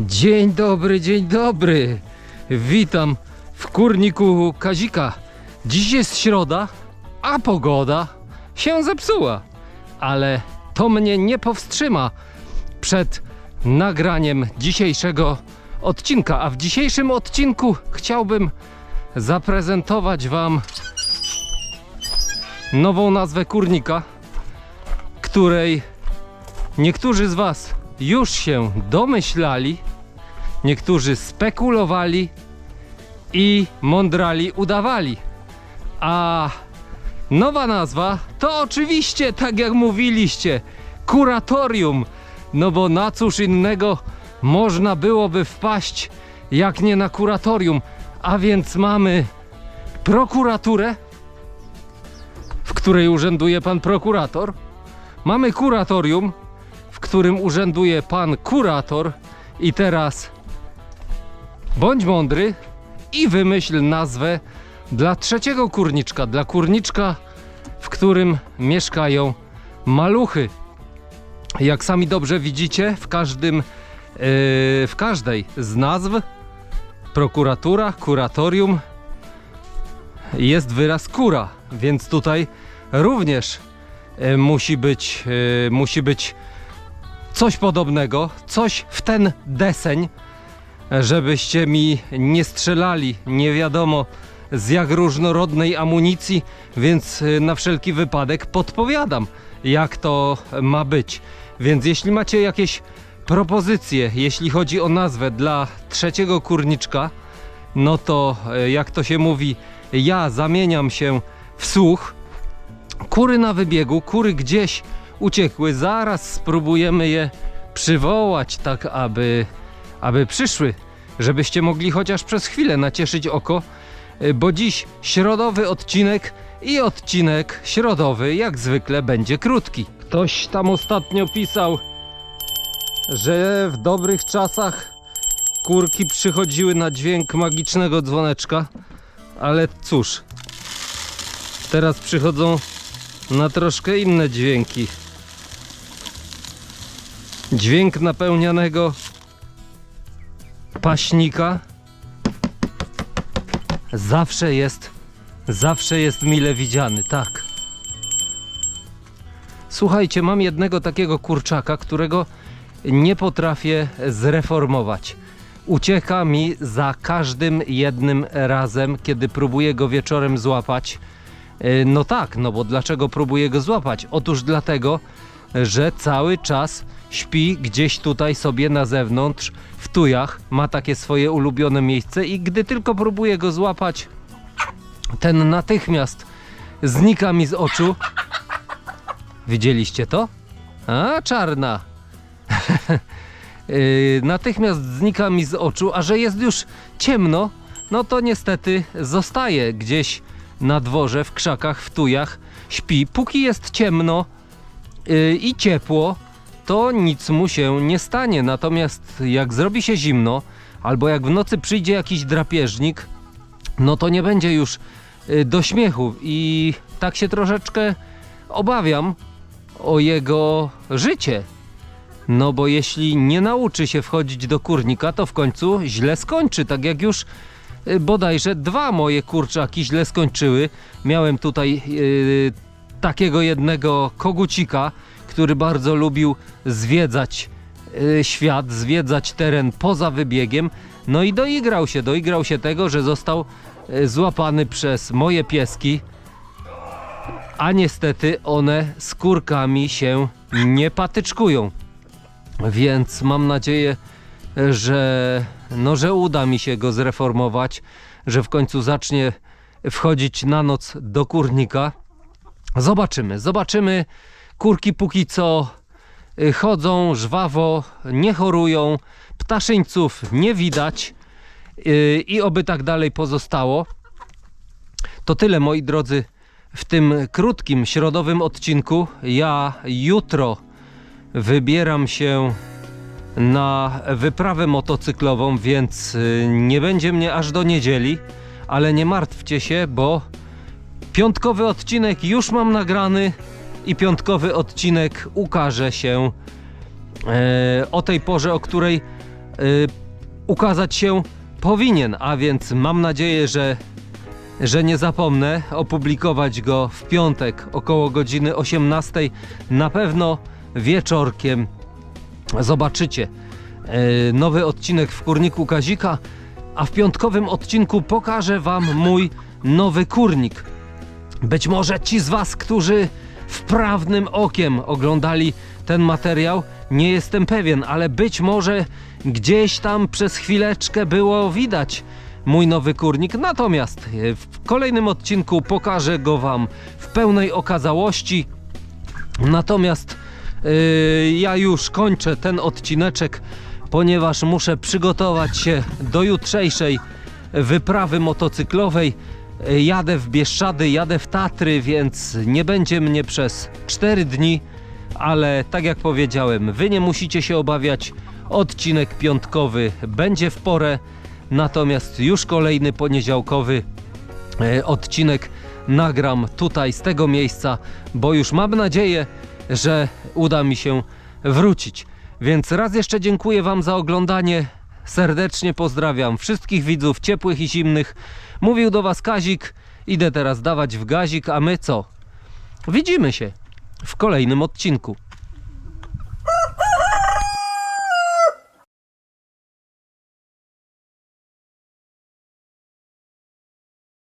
Dzień dobry, dzień dobry. Witam w kurniku Kazika. Dziś jest środa, a pogoda się zepsuła. Ale to mnie nie powstrzyma przed nagraniem dzisiejszego odcinka. A w dzisiejszym odcinku chciałbym zaprezentować Wam nową nazwę kurnika, której niektórzy z Was już się domyślali, niektórzy spekulowali i mądrali udawali. A nowa nazwa to oczywiście, tak jak mówiliście, kuratorium. No bo na cóż innego można byłoby wpaść, jak nie na kuratorium. A więc mamy prokuraturę, w której urzęduje pan prokurator. Mamy kuratorium, w którym urzęduje pan kurator. I teraz bądź mądry i wymyśl nazwę dla trzeciego kurniczka, dla kurniczka, w którym mieszkają maluchy. Jak sami dobrze widzicie, w każdym, yy, w każdej z nazw prokuratura, kuratorium jest wyraz kura, więc tutaj również musi być, e, musi być coś podobnego, coś w ten deseń, e, żebyście mi nie strzelali nie wiadomo z jak różnorodnej amunicji, więc e, na wszelki wypadek podpowiadam, jak to ma być. Więc jeśli macie jakieś propozycje, jeśli chodzi o nazwę dla trzeciego kurniczka, no to e, jak to się mówi, ja zamieniam się w słuch. Kury na wybiegu, kury gdzieś uciekły. Zaraz spróbujemy je przywołać, tak aby, aby przyszły, żebyście mogli chociaż przez chwilę nacieszyć oko, y, bo dziś środowy odcinek i odcinek środowy, jak zwykle, będzie krótki. Ktoś tam ostatnio pisał, że w dobrych czasach kurki przychodziły na dźwięk magicznego dzwoneczka, ale cóż, teraz przychodzą na troszkę inne dźwięki. Dźwięk napełnianego paśnika zawsze jest, zawsze jest mile widziany, tak. Słuchajcie, mam jednego takiego kurczaka, którego nie potrafię zreformować. Ucieka mi za każdym jednym razem, kiedy próbuję go wieczorem złapać. E, No tak, no bo dlaczego próbuję go złapać? Otóż dlatego, że cały czas śpi gdzieś tutaj sobie na zewnątrz, w tujach, ma takie swoje ulubione miejsce i gdy tylko próbuję go złapać, ten natychmiast znika mi z oczu. Widzieliście to? A, czarna. Yy, natychmiast znika mi z oczu, a że jest już ciemno, no to niestety zostaje gdzieś na dworze, w krzakach, w tujach, śpi. Póki jest ciemno yy, i ciepło, to nic mu się nie stanie. Natomiast jak zrobi się zimno, albo jak w nocy przyjdzie jakiś drapieżnik, no to nie będzie już yy, do śmiechu. I tak się troszeczkę obawiam o jego życie. No bo jeśli nie nauczy się wchodzić do kurnika, to w końcu źle skończy. Tak jak już bodajże dwa moje kurczaki źle skończyły. Miałem tutaj yy, takiego jednego kogucika, który bardzo lubił zwiedzać yy, świat, zwiedzać teren poza wybiegiem. No i doigrał się, doigrał się tego, że został yy, złapany przez moje pieski. A niestety one z kurkami się nie patyczkują. Więc mam nadzieję, że, no, że uda mi się go zreformować, że w końcu zacznie wchodzić na noc do kurnika. Zobaczymy, zobaczymy. Kurki póki co y, chodzą żwawo, nie chorują, ptaszyńców nie widać y, i oby tak dalej pozostało. To tyle moi drodzy w tym krótkim środowym odcinku. Ja jutro wybieram się na wyprawę motocyklową, więc y, nie będzie mnie aż do niedzieli, ale nie martwcie się, bo piątkowy odcinek już mam nagrany i piątkowy odcinek ukaże się e, o tej porze, o której e, ukazać się powinien, a więc mam nadzieję, że, że nie zapomnę opublikować go w piątek około godziny 18. Na pewno wieczorkiem zobaczycie e, nowy odcinek w kurniku Kazika, a w piątkowym odcinku pokażę Wam mój nowy kurnik. Być może ci z Was, którzy wprawnym okiem oglądali ten materiał, nie jestem pewien, ale być może gdzieś tam przez chwileczkę było widać mój nowy kurnik. Natomiast e, w kolejnym odcinku pokażę go Wam w pełnej okazałości. Natomiast yy, ja już kończę ten odcineczek, ponieważ muszę przygotować się do jutrzejszej wyprawy motocyklowej. Yy, Jadę w Bieszczady, jadę w Tatry, więc nie będzie mnie przez 4 dni, ale tak jak powiedziałem, wy nie musicie się obawiać. Odcinek piątkowy będzie w porę, natomiast już kolejny poniedziałkowy e, odcinek nagram tutaj z tego miejsca, bo już mam nadzieję, że uda mi się wrócić. Więc raz jeszcze dziękuję Wam za oglądanie. Serdecznie pozdrawiam wszystkich widzów ciepłych i zimnych. Mówił do Was Kazik. Idę teraz dawać w gazik, a my co? Widzimy się w kolejnym odcinku.